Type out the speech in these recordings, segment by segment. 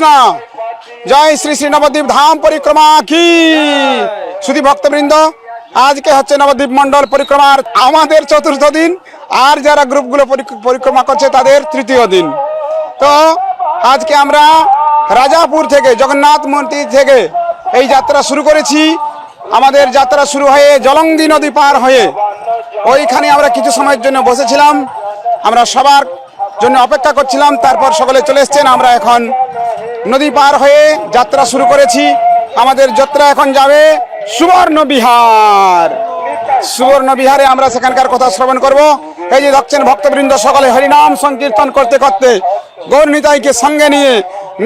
কৃষ্ণ। জয় শ্রী শ্রী নবদ্বীপ ধাম পরিক্রমা কি? শুধু ভক্তবৃন্দ, আজকে হচ্ছে নবদ্বীপ মন্ডল পরিক্রমার আমাদের চতুর্থ দিন, আর যারা গ্রুপগুলো পরিক- পরিক্রমা করছে তাদের তৃতীয় দিন। তো আজকে আমরা রাজাপুর থেকে, জগন্নাথ মন্দির থেকে এই যাত্রা শুরু করেছি। আমাদের যাত্রা শুরু হয়ে জলঙ্গি নদী পার হয়ে ওইখানে আমরা কিছু সময়ের জন্য বসেছিলাম। আমরা সবার জন্য অপেক্ষা করছিলাম, তারপর সকলে চলে এসছেন। আমরা এখন নদী পার হয়ে যাত্রা শুরু করেছি। আমাদের যাত্রা এখন যাবে সুবর্ণ বিহার সুবর্ণ বিহারে আমরা সেখানকার কথা শ্রবণ করব। এই যে দেখছেন ভক্তবৃন্দ সকলে হরিনাম সংকীর্তন করতে করতে গৌরনিতাইকে সঙ্গে নিয়ে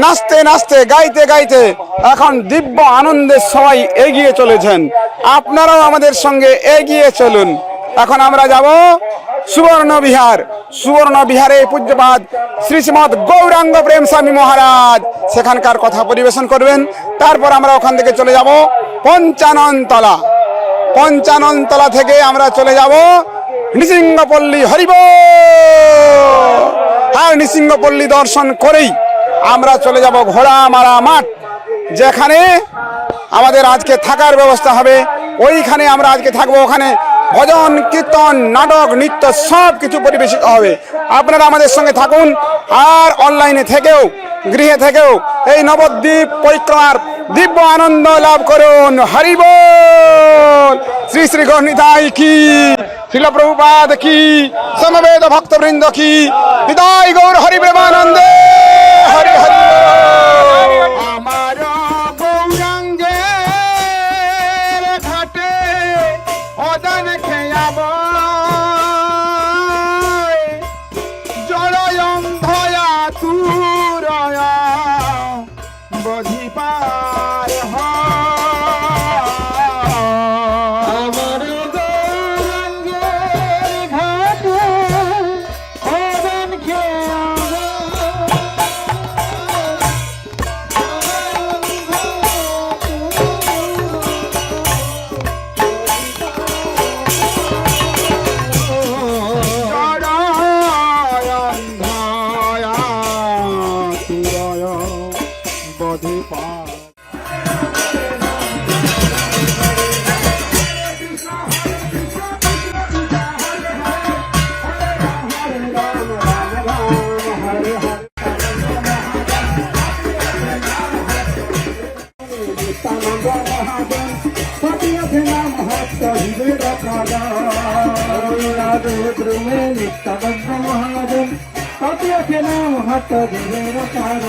নাচতে নাচতে, গাইতে গাইতে এখন দিব্য আনন্দের সবাই এগিয়ে চলেছেন। আপনারাও আমাদের সঙ্গে এগিয়ে চলুন। এখন আমরা যাব সুবর্ণ বিহার সুবর্ণ বিহারে পূজ্যপাদ শ্রী শ্রীমৎ গৌরাঙ্গ প্রেম স্বামী মহারাজ সেখানকার কথা পরিবেশন করবেন। তারপর আমরা ওখান থেকে চলে যাব পঞ্চাননতলা। পঞ্চাননতলা থেকে আমরা চলে যাব নৃসিংহপল্লী হরিব। আর নৃসিংহপল্লী দর্শন করেই আমরা চলে যাব ঘোড়া মারা মাঠ, যেখানে আমাদের আজকে থাকার ব্যবস্থা হবে। ওইখানে আমরা আজকে থাকব, ওখানে ভজন, কীর্তন, নাটক, নৃত্য সব কিছু পরিবেশিত হবে। আপনারা আমাদের সঙ্গে থাকুন। আর অনলাইনে থেকেও, গৃহে থেকেও এই নবদ্বীপ পরিক্রমার দিব্য আনন্দ লাভ করুন। হরিব শ্রী শ্রী গণিতাই কি? শিল প্রভুপাদ কি? সমবেদ ভক্তবৃন্দ কি? হৃদয় গৌর হরি প্রেমানন্দে। হরি হরি। ನಿತ್ತಬದ್ಧ ಮಹಾದೇವ ಪತಿಯಕ್ಕೆ ನಾವು ಹತ್ತ ದೇವರ ಸಾರ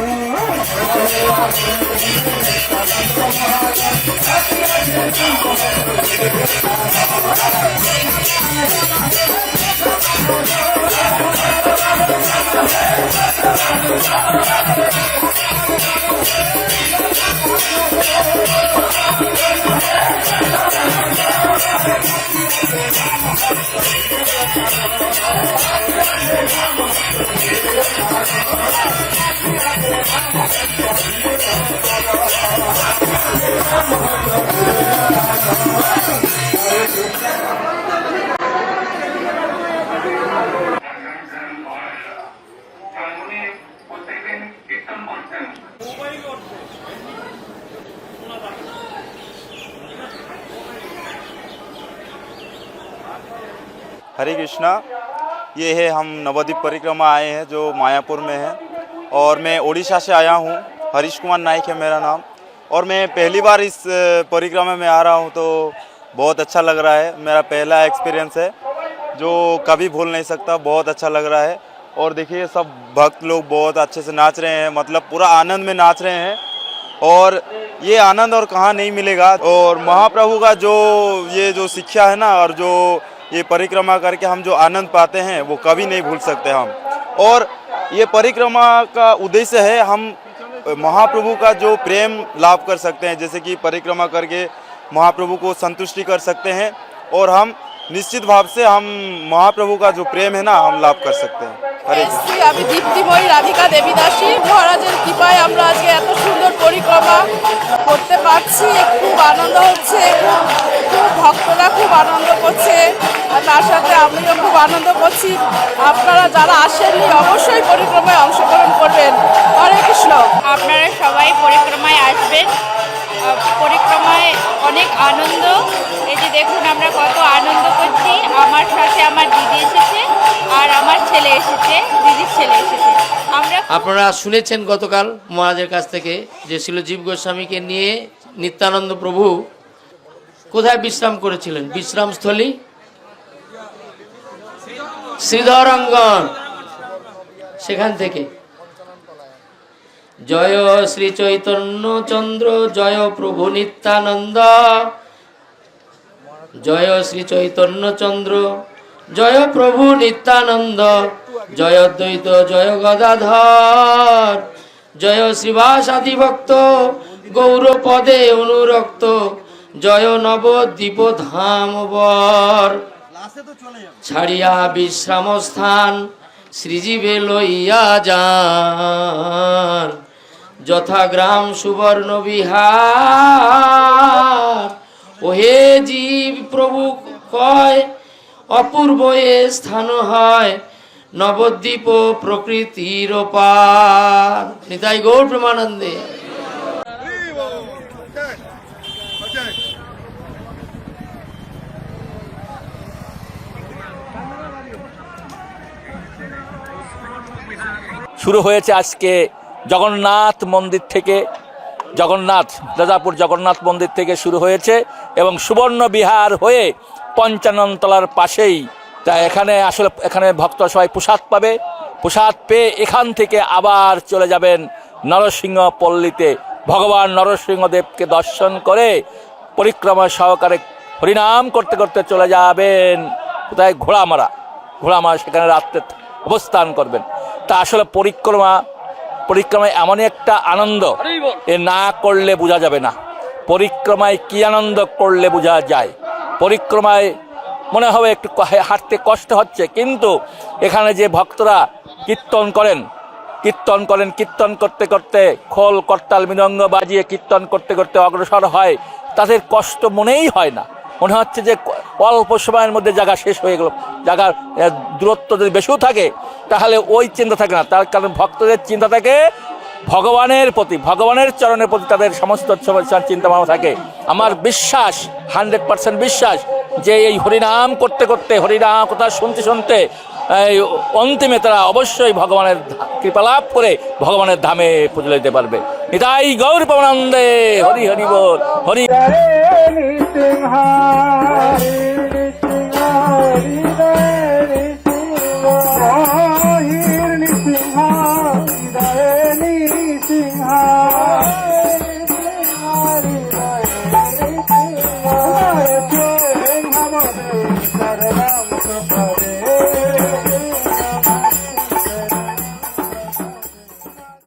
हरे कृष्णा। ये है हम नवद्वीप परिक्रमा आए हैं, जो मायापुर में है। और मैं उड़ीसा से आया हूँ। हरीश कुमार नाइक है मेरा नाम। और मैं पहली बार इस परिक्रमा में आ रहा हूँ तो बहुत अच्छा लग रहा है। मेरा पहला एक्सपीरियंस है, जो कभी भूल नहीं सकता। बहुत अच्छा लग रहा है। और देखिए, सब भक्त लोग बहुत अच्छे से नाच रहे हैं। मतलब पूरा आनंद में नाच रहे हैं। और ये आनंद और कहाँ नहीं मिलेगा। और महाप्रभु का जो, ये जो शिक्षा है ना, और जो ये परिक्रमा करके हम जो आनंद पाते हैं वो कभी नहीं भूल सकते हम और ये परिक्रमा का उद्देश्य है हम महाप्रभु का जो प्रेम लाभ कर सकते हैं जैसे कि परिक्रमा करके महाप्रभु को संतुष्टि कर सकते हैं और हम निश्चित भाव से हम महाप्रभु का जो प्रेम है ना हम लाभ कर सकते हैं हरे कृष्ण। এসছি আমি দীপ্তিময়ী রাধিকা দেবী দাসী মহারাজের কৃপায় আমরা আজকে এত সুন্দর পরিক্রমা করতে পারছি খুব আনন্দ হচ্ছে খুব তার সাথে আমিও খুব আনন্দ করছি। আপনারা যারা আসেননি অবশ্যই পরিক্রমায় অংশগ্রহণ করবেন। হরে কৃষ্ণ। আপনারা সবাই পরিক্রমায় আসবেন। পরিক্রমায় অনেক আনন্দ। এই যে দেখুন আমরা কত আনন্দ করছি। আমার সাথে আমার দিদি এসেছে আর আমার ছেলে এসেছে দিদির ছেলে এসেছে। আমরা আপনারা শুনেছেন গতকাল মহারাজের কাছ থেকে যে ছিল জীব গোস্বামীকে নিয়ে নিত্যানন্দ প্রভু কোথায় বিশ্রাম করেছিলেন? বিশ্রামস্থলী? শ্রীধরঙ্গন। সেখান থেকে। জয় শ্রী চৈতন্য চন্দ্র, জয় প্রভু নিত্যানন্দ। জয় শ্রী চৈতন্য চন্দ্র, জয় প্রভু নিত্যানন্দ। জয় দ্বৈত জয় গদাধর। জয় শ্রীবাসাদি ভক্ত, গৌরপদে অনুরক্ত। জয় নব নবদ্বীপ ধাম বর। ছাড়িয়া বিশ্রাম স্থান শ্রীজীবে লইয়া যান। যথা গ্রাম সুবর্ণ বিহার। ওহে জীব প্রভু কয় অপূর্ব এ স্থান হয়, নবদ্বীপ প্রকৃতির পার নিতাই গৌর প্রেমানন্দে। শুরু হয়েছে আজকে জগন্নাথ মন্দির থেকে, জগন্নাথ রাজাপুর জগন্নাথ মন্দির থেকে শুরু হয়েছে এবং সুবর্ণ বিহার হয়ে পঞ্চাননতলার পাশেই। তা এখানে আসলে, এখানে ভক্ত সবাই প্রসাদ পাবে। প্রসাদ পেয়ে এখান থেকে আবার চলে যাবেন নরসিংহ পল্লীতে। ভগবান নরসিংহদেবকে দর্শন করে পরিক্রমা সহকারে হরিনাম করতে করতে চলে যাবেন। কোথায়? ঘোড়ামারা। ঘোড়ামারা সেখানে রাত্রে অবস্থান করবেন। তা আসলে পরিক্রমা, পরিক্রমায় এমনই একটা আনন্দ এ না করলে বোঝা যাবে না। পরিক্রমায় কি আনন্দ করলে বোঝা যায়? পরিক্রমায় মনে হবে একটু হাঁটতে কষ্ট হচ্ছে, কিন্তু এখানে যে ভক্তরা কীর্তন করেন কীর্তন করেন, কীর্তন করতে করতে খোল, করতাল মৃদঙ্গ বাজিয়ে কীর্তন করতে করতে অগ্রসর হয়, তাদের কষ্ট মনেই হয় না। মনে হচ্ছে যে অল্প সময়ের মধ্যে জায়গা শেষ হয়ে গেল। জায়গার দূরত্ব যদি বেশিও থাকে, তাহলে ওই চিন্তা থাকে না। তার কারণ ভক্তদের চিন্তা থাকে ভগবানের প্রতি, ভগবানের চরণের প্রতি তাদের সমস্ত চিন্তা ভাবনা থাকে। আমার বিশ্বাস, হান্ড্রেড পার্সেন্ট বিশ্বাস, যে এই হরিনাম করতে করতে, হরিনাম কথা শুনতে শুনতে, এই অন্তিমে তারা অবশ্যই ভগবানের ধা- কৃপালাভ করে ভগবানের ধামে পুজো দিতে পারবে। এটাই গৌর পবনন্দে হরি হরি বল হরি